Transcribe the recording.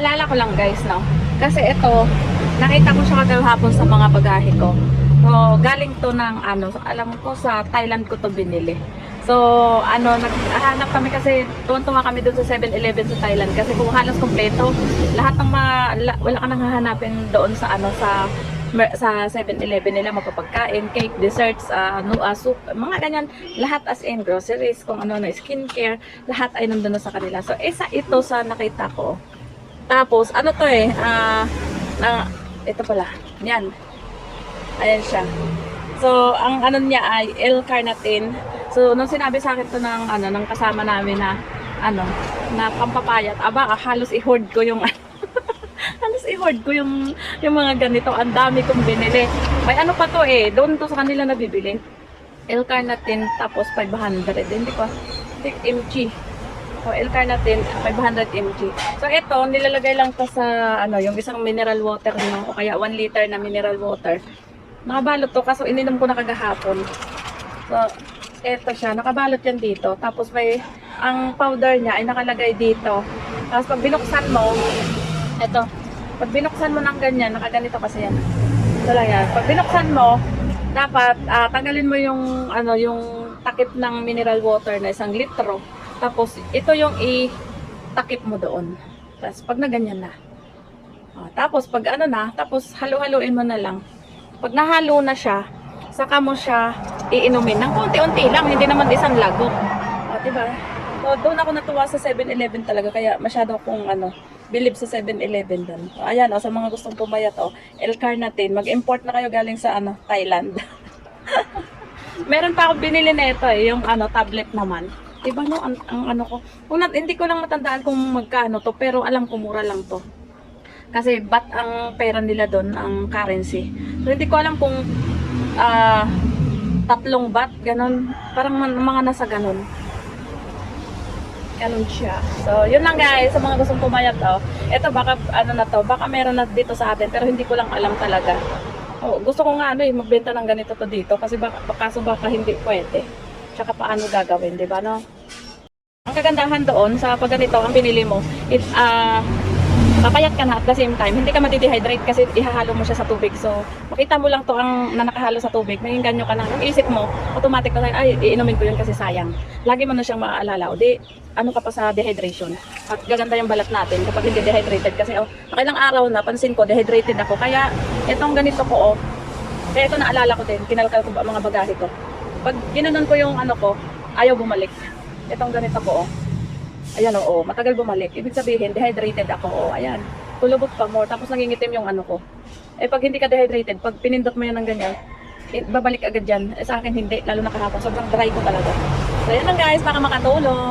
Naalala ko lang guys, no? Kasi ito, nakita ko siya kagahapon sa mga bagahe ko. So, galing to ng ano, alam ko sa Thailand ko to binili. So, ano, naghahanap kami kasi tuwan-tuwa kami doon sa 7-Eleven sa Thailand kasi kung halos kompleto, lahat ng mga, la, wala ka nang hahanapin doon sa ano, sa sa 7-Eleven nila mapapagkain, cake, desserts, uh, no, ah, soup, mga ganyan, lahat as in groceries, kung ano na skincare, lahat ay nandun na sa kanila. So, isa ito sa nakita ko. Tapos, ano to eh, ah, ah, ito pala, yan. Ayan siya. So, ang ano niya ay L-carnitine. So, nung sinabi sa akin to ng, ano, ng kasama namin na, ano, na pampapayat, aba, halos i-hoard ko yung, halos i-hoard ko yung, yung mga ganito. Ang dami kong binili. May ano pa to eh, doon to sa kanila nabibili. L-carnitine, tapos 500. Hindi ko, hindi, mg. So, L-carnitine, 500 mg. So, ito, nilalagay lang to sa, ano, yung isang mineral water nyo, o kaya 1 liter na mineral water. Nakabalot to, kaso ininom ko na kagahapon. So, eto siya, nakabalot yan dito. Tapos may, ang powder niya ay nakalagay dito. Tapos pag binuksan mo, eto, pag binuksan mo ng ganyan, nakaganito kasi yan. Ito lang yan. Pag binuksan mo, dapat ah, tanggalin mo yung, ano, yung takip ng mineral water na isang litro. Tapos, ito yung i-takip mo doon. Tapos, pag na ganyan na. Ah, tapos, pag ano na, tapos halo-haloin mo na lang. Pag nahalo na siya, saka mo siya iinumin ng konti-unti lang, hindi naman isang lago. O, diba? So, doon ako natuwa sa 7-Eleven talaga, kaya masyado akong ano, believe sa 7-Eleven doon. So, ayan, o, sa mga gustong pumayat, o, L-carnitine, mag-import na kayo galing sa ano, Thailand. Meron pa ako binili nito eh, yung ano, tablet naman. Iba no, ang, ang ano ko. Nat- hindi ko lang matandaan kung magkano to, pero alam ko mura lang to. Kasi bat ang pera nila doon, ang currency. So hindi ko alam kung ah, tatlong bat, ganun. Parang man- mga nasa ganun. Ganun siya. So, yun lang guys, sa mga gustong pumayat oh. Ito baka ano na to, baka meron na dito sa atin pero hindi ko lang alam talaga. Oh, gusto ko nga ano eh, magbenta ng ganito to dito kasi baka, kaso baka hindi pwede. Tsaka paano gagawin, di ba no? Ang kagandahan doon sa pag ganito ang pinili mo, it ah papayat ka na at the same time, hindi ka madidehydrate kasi ihahalo mo siya sa tubig. So, makita mo lang to ang na nakahalo sa tubig, may ganyo ka na. Ang isip mo, automatic na, ay, iinumin ko yun kasi sayang. Lagi mo na siyang maaalala. O di, ano ka pa sa dehydration. At gaganda yung balat natin kapag hindi dehydrated. Kasi, oh, nakailang araw na, pansin ko, dehydrated ako. Kaya, itong ganito ko, oh, kaya ito naalala ko din, kinalkal ko ba mga bagahe ko. Pag ginanon ko yung ano ko, ayaw bumalik. Itong ganito ko, oh. Ayan, oo, matagal bumalik. Ibig sabihin, dehydrated ako, oo, ayan. Tulubot pa more, tapos nangingitim yung ano ko. Eh, pag hindi ka dehydrated, pag pinindot mo yan ng ganyan, eh, babalik agad yan. Eh, sa akin, hindi, lalo na kahapon. Sobrang dry ko talaga. So, yan lang guys, baka makatulong.